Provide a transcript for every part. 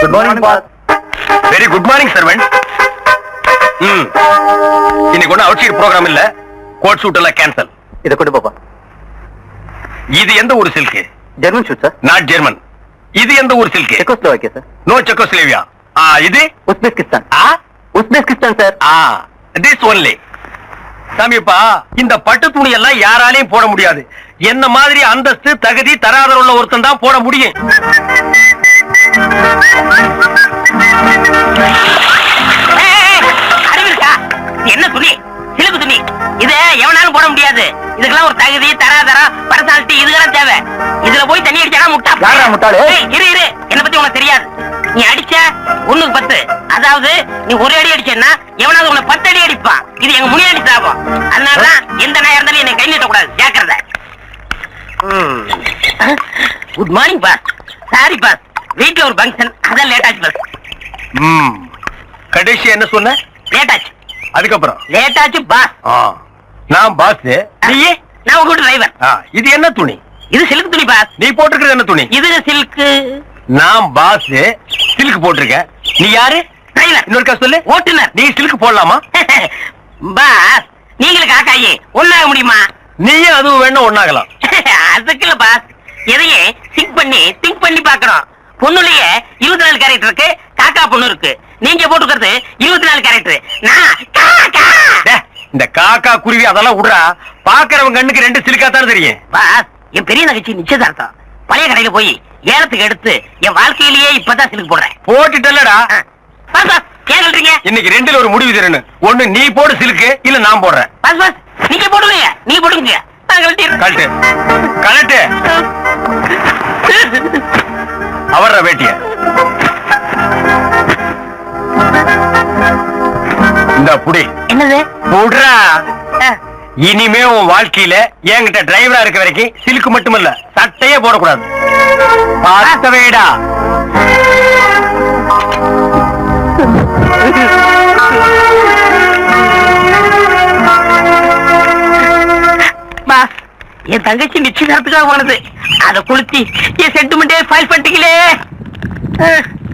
Good morning boss very good morning servant ம் இன்னைக்கு ஒன்றும் அவுட் சைட் ப்ரோக்ராம் இல்ல. கோட் ஷூட் எல்லாம் கேன்சல் இதை கொண்டு போப்பா. இது எந்த ஊர் silk German suit sir not German இது எந்த ஊர் silk Czechoslovakia sir no Czechoslovakia. ஆ இது? உஸ்பெஸ்கிஸ்தான் ஆ? உஸ்பெஸ்கிஸ்தான் சார் ஆ திஸ் ஒன்லி சாமிப்பா இந்த பட்டு துணி எல்லாம் யாராலையும் போட முடியாது. என்ன மாதிரி அந்தஸ்து தகுதி தராதரம் உள்ள ஒருத்தன் தான் போட முடியும். என்ன துணி? சிலுக்கு துணி. இத எவனாலும் போட முடியாது. இதுக்கெல்லாம் ஒரு தகுதி தராதரம் பர்சனாலிட்டி இதுக்கெல்லாம் தேவை. இதுல போய் தண்ணி அடிச்சா முட்டா? முட்டாளு? இரு இரு. என்ன பத்தி உனக்கு தெரியாது. நீ அடிச்ச ஒண்ணுக்கு பத்து. அதாவது நீ ஒரு அடி அடிச்சேன்னா எவனாவது உன்னை பத்து அடி அடிப்பான். இது எங்க முனியாண்டி சாபம். அதனாலதான் எந்த நாயா இருந்தாலும் என்னை கை நீட்ட கூடாது ஜாக்கிரதை good morning boss sorry boss வீட்டுல ஒரு ஃபங்க்ஷன் அதான் லேட் ஆச்சு பாஸ் ம். கடைசி என்ன சொன்ன? லேட் ஆச்சு. அதுக்கப்புறம்? லேட் ஆச்சு பாஸ் ஆ, நான் பாஸ் நீயே நான் உங்க டிரைவர் ஆ, இது என்ன துணி? இது சில்க் துணி பாஸ் நீ போட்டிருக்கிறது என்ன துணி? இது சில்க் நான் பாஸ் சில்க் போட்டிருக்கேன். நீ யாரு? டிரைவர் இன்னொருக்கா சொல்லு. ஓட்டுநர். நீ சில்க் போடலாமா? பாஸ் நீங்களும் காக்காயி ஒண்ணாக முடியுமா? நீயும் அதுவும் வேணும் ஒண்ணாகலாம். அதுக்கு இல்ல பாஸ் எதையே திங்க் பண்ணி திங்க் பண்ணி பாக்குறோம் பொண்ணுலயே இருபத்தி நாலு கேரக்டர் இருக்கு. காக்கா பொண்ணு இருக்கு. நீங்க போட்டுக்கிறது இருபத்தி நாலு கேரக்டர். நான் இந்த காக்கா குருவி அதெல்லாம் விடுறா. பாக்குறவங்க கண்ணுக்கு ரெண்டு சிலுக்கா தானே தெரியும் என் பெரிய நகைச்சி நிச்சயதார்த்தம். பழைய கடையில போய் ஏலத்துக்கு எடுத்து என் வாழ்க்கையிலேயே இப்பதான் சிலுக்கு போடுறேன். போட்டுட்டல்லடா. சொல்றீங்க? இன்னைக்கு ரெண்டுல ஒரு முடிவு தரணும். ஒண்ணு நீ போடு சிலுக்கு இல்ல நான் போடுறேன். பாஸ் பாஸ் நீங்க போடுவீங்க நீங்க போடுங்க. கழட்டு. கழட்டு. அவர்ற வேட்டிய. இந்த புடி. என்னது? புடுறா. இனிமே உன் வாழ்க்கையில என்கிட்ட டிரைவரா இருக்க வரைக்கும் சிலுக்கு மட்டுமல்ல சட்டையே போடக்கூடாது. பார்த்த வேடா பாஸ் என் தங்கச்சி நிச்சயதார்த்துக்காக போனது. அத குளுத்தி என் சென்டிமெண்டே ஃபைல் பண்ணிட்டீங்களே.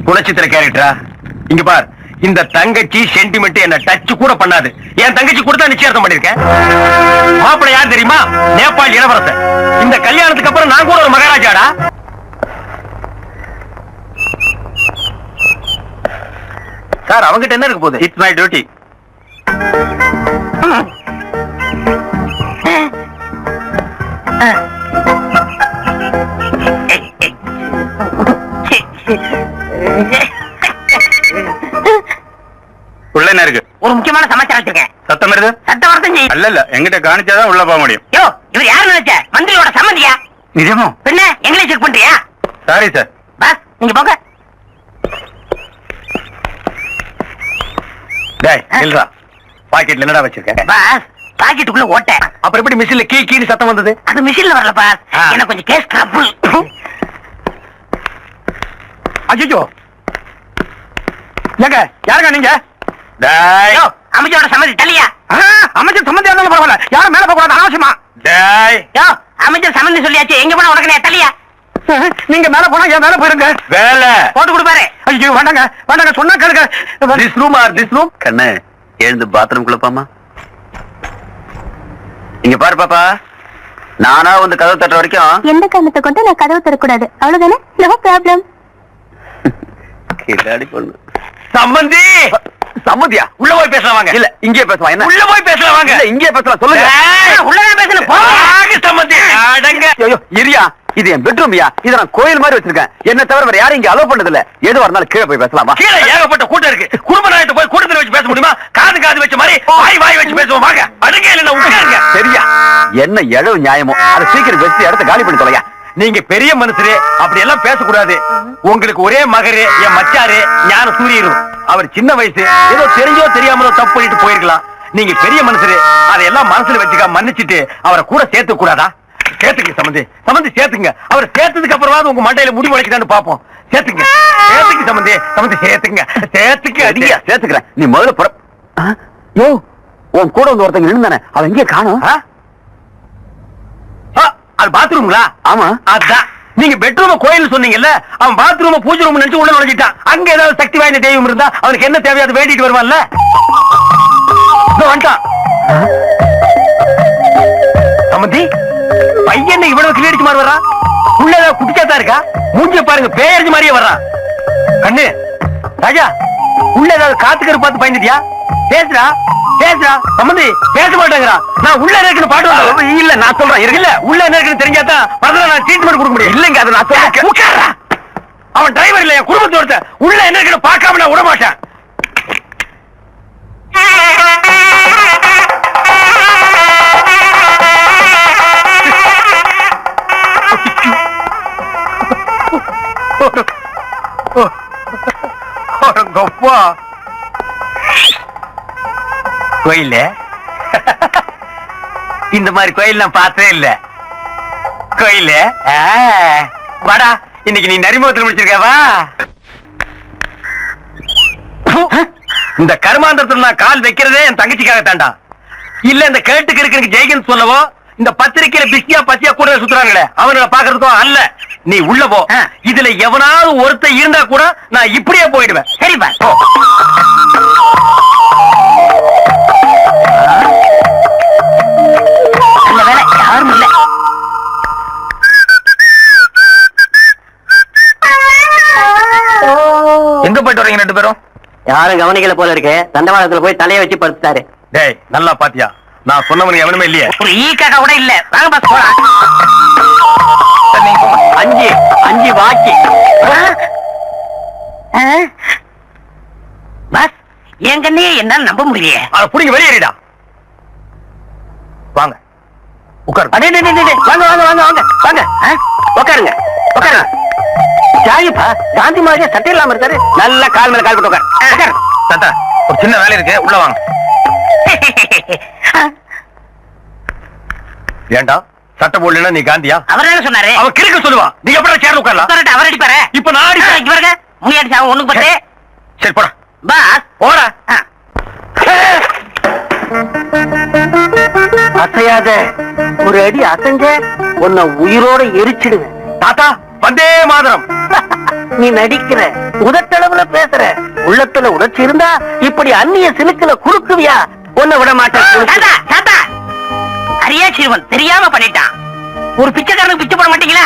குணச்சித்திர கேரக்டரா? இங்க பார் இந்த தங்கச்சி சென்டிமெண்ட் என்ன டச் கூட பண்ணாது. என் தங்கச்சி கூட தான் நிச்சயார்த்தம் பண்ணிருக்கேன். மாப்பிள்ளை யார் தெரியுமா? நேபாள் இளவரசன் இந்த கல்யாணத்துக்கு அப்புறம் நான் கூட ஒரு மகாராஜாடா? சார் அவங்கிட்ட என்ன இருக்கு போகுது? It's my. டியூட்டி அல்ல இல்ல எங்கிட்ட காணிச்சாதான் உள்ள போக முடியும். யோ இவர் யாரு நினைச்ச? மந்திரியோட சம்மந்தியா? நிஜமோ? பின்ன எங்களை செக் பண்றியா சாரி சார் பாஸ் நீங்க போங்க. டேய் நில்றா. பாக்கெட்ல என்னடா வச்சிருக்க? பாஸ் பாக்கெட்டுக்குள்ள ஓட்ட. அப்புறம் எப்படி மிஷின்ல கீ கீழ் சத்தம் வந்தது? அது மிஷின்ல வரல பாஸ். எனக்கு கொஞ்சம் கேஸ் ட்ரபிள் அஜிஜோ. ஏங்க யாருங்க நீங்க? டேய். யோ அமைச்சரோட சம்மதி தள்ளியா? அமைச்சர் சம்பந்தி இருந்தாலும் பரவாயில்ல. யாரும் மேல போக கூடாது அவசியமா? டேய். யோ அமைச்சர் சம்மந்தி சொல்லியாச்சு. எங்க போனா நான் தள்ளியா? நீங்க மேல போனா என் மேல போயிருங்க. வேலை. போட்டு கொடுப்பாரு. ஐயோ வேண்டாங்க வேண்டாங்க சொன்னா கேளுங்க. This room or this room கண்ணு எழுந்து பாத்ரூம் குள்ளப்பாமா இங்க பாரு பாப்பா. நானா வந்து கதவு தட்டுற வரைக்கும் எந்த காரணத்தை கொண்டு நான் கதவு தரக்கூடாது. அவ்வளவுதானே? நோ ப்ராப்ளம் கில்லாடி பொண்ணு. சம்பந்தி சம்மதியா? உள்ள போய் பேசலாம் வாங்க. இல்ல இங்கே பேசலாம். என்ன? உள்ள போய் பேசலாம் வாங்க. இல்ல இங்கே பேசலாம். சொல்லுங்க. உள்ளதான் பேசணும் போங்க சம்பந்தி அடங்க. ஐயோ இரியா இது என் பெட்ரூம்யா இத நான் கோயில் மாதிரி வச்சிருக்கேன். என்ன தவிர வேற யாரும் இங்க அலோவ் பண்ணது இல்ல எதுவா இருந்தாலும் கீழே போய் பேசலாமா கீழே ஏகப்பட்ட கூட்டம் இருக்கு. குடும்ப நாயத்தை போய் கூட்டத்தில் வச்சு பேச முடியுமா? காது காது வச்ச மாதிரி வாய் வாய் வச்சு பேசுவோம். வாங்க. அடுங்க இல்ல உட்காருங்க. சரியா? என்ன எழவு நியாயமோ? அதை சீக்கிரம் வச்சு இடத்த காலி பண்ணி தொலையா? நீங்க பெரிய மனுஷரு அப்படி எல்லாம் பேசக்கூடாது. உங்களுக்கு ஒரே மகரு என் மச்சாரு ஞான சூரியரும் அவர் சின்ன வயசு ஏதோ தெரிஞ்சோ தெரியாமலோ தப்பு பண்ணிட்டு போயிருக்கலாம். நீங்க பெரிய மனுஷரு அதையெல்லாம் மனசுல வச்சுக்க மன்னிச்சுட்டு அவரை கூட சேர்த்து கூடாதா சேர்த்துங்க சம்பந்தி சம்பந்தி சேர்த்துங்க. அவர் சேர்த்ததுக்கு அப்புறமாவது உங்க மண்டையில முடி முளைக்குதான்னு பாப்போம் சேர்த்துங்க சேர்த்துங்க சம்பந்தி சம்பந்தி சேர்த்துங்க சேர்த்துக்க சரியா சேர்த்துக்கிறேன். நீ முதல்ல புற யோ உன் கூட வந்து ஒருத்தங்க நின்னுதானே அவன் எங்கே காணும். ஆ, அது பாத்ரூம்ங்களா? ஆமா. அதான். நீங்க பெட்ரூம் கோயில் சொன்னீங்கல்ல அவன் பாத்ரூம் பூஜை ரூம் நினைச்சு உள்ள நுழைஞ்சிட்டான். அங்க ஏதாவது சக்தி வாய்ந்த தெய்வம் இருந்தா அவனுக்கு என்ன தேவையோ அதை வேண்டிட்டு வருவான்ல? வந்துட்டான். சம்மந்தி பையன் இவ்வளவு கிளியடிச்சு மாதிரி வர்றான்? உள்ள ஏதாவது குட்டிச்சாத்தா இருக்கா? மூஞ்சிய பாருங்க பேரஞ்சு மாதிரியே வர்றான். கண்ணு ராஜா உள்ள ஏதாவது காத்துக்கரு பார்த்து பயந்துட்டியா? பேசுடா பேசுடா சம்மந்தி பேச மாட்டேங்கிறா நான் உள்ள இருக்குன்னு பாட்டு. இல்ல நான் சொல்றேன் இருக்கு இல்ல உள்ள என்ன இருக்குன்னு தெரிஞ்சாதான் பதில நான் ட்ரீட்மெண்ட் கொடுக்க முடியும் இல்லங்க அது நான் சொல்றேன் அவன் டிரைவர் இல்ல என் குடும்பத்தோட உள்ள என்ன இருக்குன்னு பார்க்காம நான் விட மாட்டேன் கப்பா கோயில? இந்த மாதிரி கோயில் நான் பார்த்ததே இல்ல. கோயில? வாடா இன்னைக்கு நீ நரிமுகத்தில் முடிச்சிருக்க வா. இந்த கருமாந்திரத்துல நான் கால் வைக்கிறதே என் தங்கச்சிக்காக தாண்டா இல்ல இந்த கேட்டுக்கு இருக்கு ஜெயகன் சொல்லவோ இந்த பத்திரிக்கையில பிஸியா பசியா கூட சுத்துறாங்களே அவங்கள பாக்குறதுக்கும் அல்ல. நீ உள்ள போ. இதுல எவனாவது ஒருத்தன் இருந்தா கூட நான் இப்படியே போயிடுவேன். சரிப்பா யாரும் கவனிக்கல போல இருக்கு. தண்டவாளத்துல போய் தலைய வச்சு படுத்துட்டாரு. டேய் நல்லா பாத்தியா? நான் சொன்னவனுக்கு எவனுமே இல்லையே. ஒரு ஈக்காக கூட இல்ல. வாங்க பாஸ் போலாம். அஞ்சு அஞ்சு வாக்கி. பாஸ் என் கண்ணையே என்னால நம்ப முடியலையே. அதை புடிங்க வெளியேறிடா வாங்க. உட்காரு அடே வாங்க வாங்க வாங்க வாங்க. வாங்க. உட்காருங்க. உட்காருங்க. ஜாகிப்பா காந்தி மாதிரியே சட்டை இல்லாம இருக்காரு. நல்லா கால் மேல கால் போட்டு. தாத்தா ஒரு சின்ன வேலை இருக்கு. உள்ள வாங்க. ஏண்டா? சட்டை போடலன்னா நீ காந்தியா? அவர் என்ன சொன்னாரு. அவ கிறுக்க சொல்லுவா. நீ எப்படா சேர்ல உட்காரலாம்? உட்காரட்டு, அவர் அடிப்பாரு. இப்ப நான் அடிப்பேன். இங்க பாருங்க. முனி அடிச்சா ஒண்ணுக்கு பத்து. சரி போடா. பாஸ். போடா. அசையாத. ஒரு அடி அசைஞ்ச உன்னை உயிரோட எரிச்சிடுவேன். தாத்தா வந்தே மாதரம். நீ நடிக்கிற உதட்டளவுல பேசுற உள்ளத்துல உணர்ச்சி இருந்தா இப்படி அந்நிய சிலுக்குல குறுக்குவியா? உன்னை விட மாட்டேன். அரியா சிறுவன் தெரியாம பண்ணிட்டான். ஒரு பிச்சைக்காரனுக்கு பிச்சை போட மாட்டீங்களா?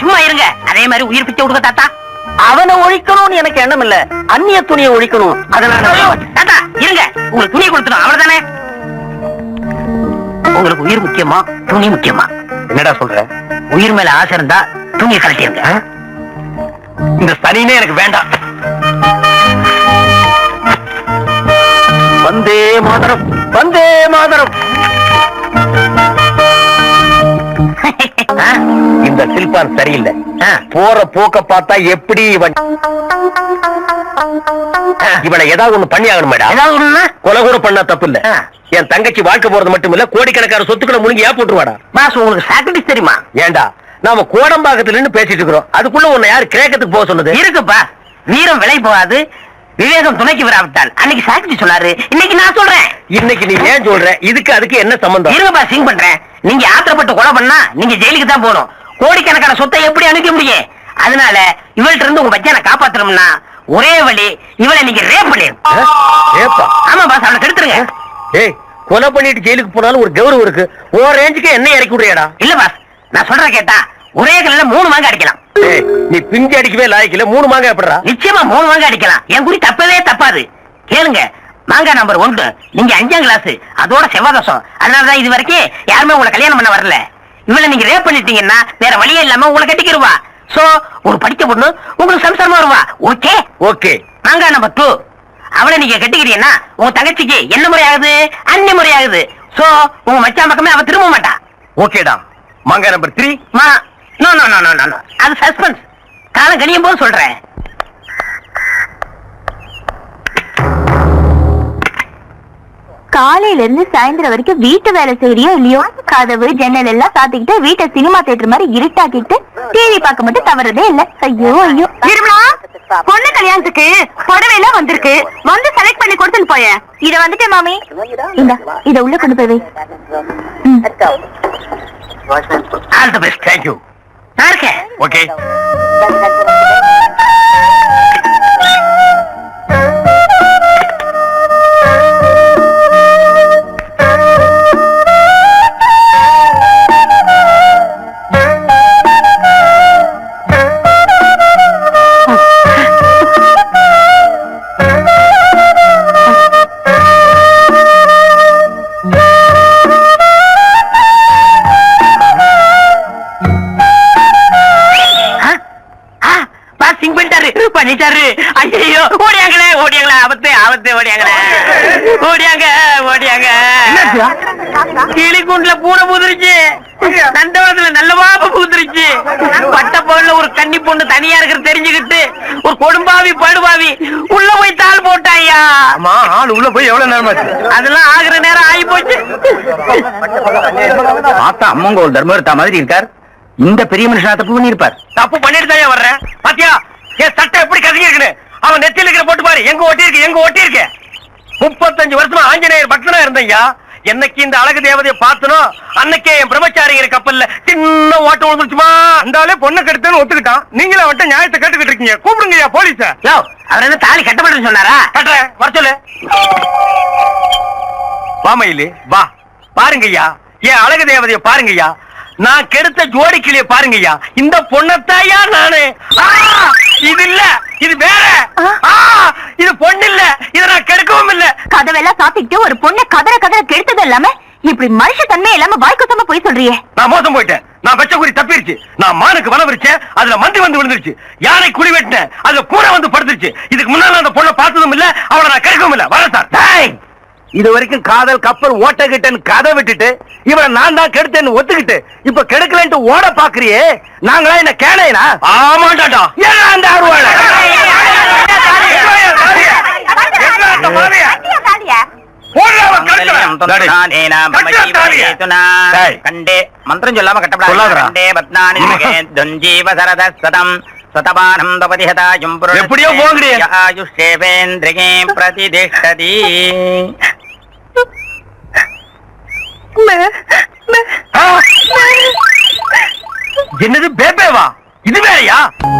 சும்மா இருங்க. அதே மாதிரி உயிர் பிச்சை கொடுக்க தாத்தா. அவனை ஒழிக்கணும்னு எனக்கு எண்ணம் இல்ல. அந்நிய துணியை ஒழிக்கணும். அதனால தாத்தா இருங்க. உங்களுக்கு துணி கொடுத்துடும் அவ்வளவுதானே? உங்களுக்கு உயிர் முக்கியமா? துணி முக்கியமா? என்னடா சொல்ற? உயிர் மேல ஆசை இருந்தா தூங்கி கலட்டிருங்க இந்த சனினே எனக்கு வேண்டாம். வந்தே மாதரம் வந்தே மாதரம். இந்த சில்பான் சரியில்லை. போற போக்க பார்த்தா எப்படி இவன்? இவனை ஏதாவது ஒண்ணு பண்ணி ஆகணும் மேடம். ஏதாவது கொலை கூட பண்ணா தப்பு இல்ல. என் தங்கச்சி வாழ்க்கை போறது மட்டும் இல்ல கோடிக்கணக்கான சொத்துக்களை முழுங்கி ஏன் போட்டுருவாடா? பாஸ் உங்களுக்கு சாக்ரிட்டிஸ் தெரியுமா? ஏண்டா? நாம கோடம்பாக்கத்துல நின்னு பேசிட்டு இருக்கிறோம். அதுக்குள்ள உன்னை யாரு கிரேக்கத்துக்கு போக சொன்னது? இருக்குப்பா. வீரம் விலை போகாது. விவேகம் துணைக்கு வராவிட்டால் அன்னைக்கு சாக்ரிட்டி சொன்னாரு. இன்னைக்கு நான் சொல்றேன். இன்னைக்கு நீ ஏன் சொல்ற? இதுக்கு அதுக்கு என்ன சம்பந்தம்? இருங்கப்பா சிங் பண்றேன். நீங்க ஆத்திரப்பட்டு கொலை பண்ணா நீங்க ஜெயிலுக்கு தான் போகணும். கோடிக்கணக்கான சொத்தை எப்படி அனுப்ப முடியும்? அதனால இவள்கிட்ட இருந்து உங்க பச்சனை காப்பாத்தணும்னா ஒரே வழி இவளை நீங்க ரேப் பண்ணிருங்க. ஆமா பாஸ் அவளை கெடுத்துருங்க. டேய் கொலை பண்ணிட்டு ஜெயிலுக்கு போனாலும் ஒரு கௌரவம் இருக்கு. ஓ ரேஞ்சுக்கு என்ன இறக்கி விடுறியாடா? இல்ல பாஸ் நான் சொல்ற கேட்டா ஒரே கல்ல மூணு மாங்க அடிக்கலாம். நீ பிஞ்சு அடிக்கவே லாய்க்கல மூணு மாங்க எப்படிடா? நிச்சயமா மூணு மாங்க அடிக்கலாம். என் குறி தப்பவே தப்பாது. கேளுங்க மாங்காய் நம்பர் ஒன்று. நீங்க அஞ்சாம் கிளாஸ் அதோட செவ்வாதசம் அதனாலதான் இது வரைக்கும் யாருமே உங்களை கல்யாணம் பண்ண வரல. இவளை நீங்க ரேப் பண்ணிட்டீங்கன்னா வேற வழியே இல்லாம உங்களை கட்டிக்கிருவா. சோ ஒரு படிச்ச பொண்ணு உங்களுக்கு சம்சாரமா வருவா. ஓகே ஓகே மாங்காய் நம்பர் டூ அவளை நீங்க கட்டிக்கிறீங்கன்னா உங்க தங்கச்சிக்கு என்ன முறை ஆகுது? அந்நிய முறை ஆகுது. சோ உங்க மச்சான் பக்கமே அவ திரும்ப மாட்டா. ஓகேடா மாங்க நம்பர் த்ரீ மா no no no no no அது சஸ்பென்ஸ் காலம் கழியும் போது சொல்றேன். காலையில இருந்து சாயந்தரம் வரைக்கும் வீட்டு வேலை செய்யறியோ இல்லையோ கதவு ஜன்னல் எல்லாம் சாத்திக்கிட்டு வீட்டை சினிமா தியேட்டர் மாதிரி இருட்டாக்கிட்டு டிவி பார்க்க மட்டும் தவறதே இல்ல. ஐயோ ஐயோ. பொண்ணு கல்யாணத்துக்கு புடவை எல்லாம் வந்திருக்கு. வந்து செலக்ட் பண்ணி கொடுத்துன்னு போய இத வந்துட்டேன் மாமி. இந்த இத உள்ள கொண்டு போய் வை. ஓகே. ஆபத்து ஓடியாங்களே ஓடியாங்க ஓடியாங்க. கிளி குண்டுல பூனை பூந்துருச்சு. தண்டவாளத்துல நல்ல பாப்ப பூந்துருச்சு. பட்ட பொருள்ல ஒரு கன்னி பொண்ணு தனியா இருக்கிறது தெரிஞ்சுக்கிட்டு ஒரு கொடும்பாவி படுபாவி உள்ள போய் தாள் போட்டாயா ஆமா ஆள் உள்ள போய் எவ்வளவு நேரம் அதெல்லாம் ஆகுற நேரம் ஆகி போச்சு பார்த்தா அம்மங்கோல் தர்மர்த்தா மாதிரி இருக்கார். இந்த பெரிய மனுஷனா தப்பு பண்ணிருப்பார் தப்பு பண்ணிட்டு தான் வர்றேன். பாத்தியா? என் சட்டை எப்படி இருக்குன்னு? அவன் நெத்தியில இருக்கிற போட்டு பாரு. எங்க ஒட்டி இருக்கு எங்க இருக்கு முப்பத்தஞ்சு வருஷமா ஆஞ்சநேயர் பக்தனா இருந்தையா என்னைக்கு இந்த அழகு தேவதையை பார்த்தனோ அன்னைக்கே என் பிரம்மச்சாரிங்கிற கப்பல்ல சின்ன ஓட்ட விழுந்துச்சுமா அந்த ஆளே பொண்ணை கெடுத்தேன்னு ஒத்துக்கிட்டான். நீங்களே அவன்கிட்ட நியாயத்தை கேட்டுக்கிட்டு இருக்கீங்க. கூப்பிடுங்கய்யா போலீஸ. யோ அவர் என்ன தாலி கட்டப்பட்டு சொன்னாரா? கட்டுறேன். வர சொல்லு. வா மயிலு. வா. பாருங்கய்யா. என் அழகு தேவதைய பாருங்கய்யா. நான் கெடுத்த ஜோடி கிளிய பாருங்கய்யா. இந்த பொண்ணத்தாயா நானு. இது இல்ல. இது வேற. ஆ, இது பொண்ணு இல்ல இத நான் கெடுக்கவும் இல்ல. கதவெல்லாம் சாத்திக்கிட்டு ஒரு பொண்ணை கதற கதற கெடுத்தது இல்லாம இப்படி மனுஷ தன்மை இல்லாம வாய்க்குத்தமா போய் சொல்றியே. நான் மோசம் போயிட்டேன். நான் வச்ச குறி தப்பிருச்சு. நான் மானுக்கு வள விரிச்சேன். அதுல மந்தி வந்து விழுந்துருச்சு. யானை குழி வெட்டினேன். அதுல பூனை வந்து படுத்துருச்சு. இதுக்கு முன்னால அந்த பொண்ணை பார்த்ததும் இல்ல. அவளை நான் கெடுக்கவும் இல்ல. வர சார். டேய்! இது வரைக்கும் காதல் கப்பல் ஓட்டகிட்டேன்னு கதை விட்டுட்டு இவனை நான் தான் கெடுத்தேன்னு ஒத்துக்கிட்டு இப்ப கெடுக்கலன்ட்டு ஓட பாக்குறியே? நாங்களா என்ன கேளையனா? ஆமாண்டாடா ஏன் அந்த அருவாள? கண்டே மந்திரம் சொல்லாம கட்டப்படாது. சொல்லாதடா. கண்டே பத்னானி துஞ்சீவ சரத சதம் சதபானம் தபதிஹதாயும் எப்படியோ போங்கடி. ஆயுஷேவேந்திரிகே பிரதிதிஷ்டதி என்னது பேபேவா? இது வேறயா?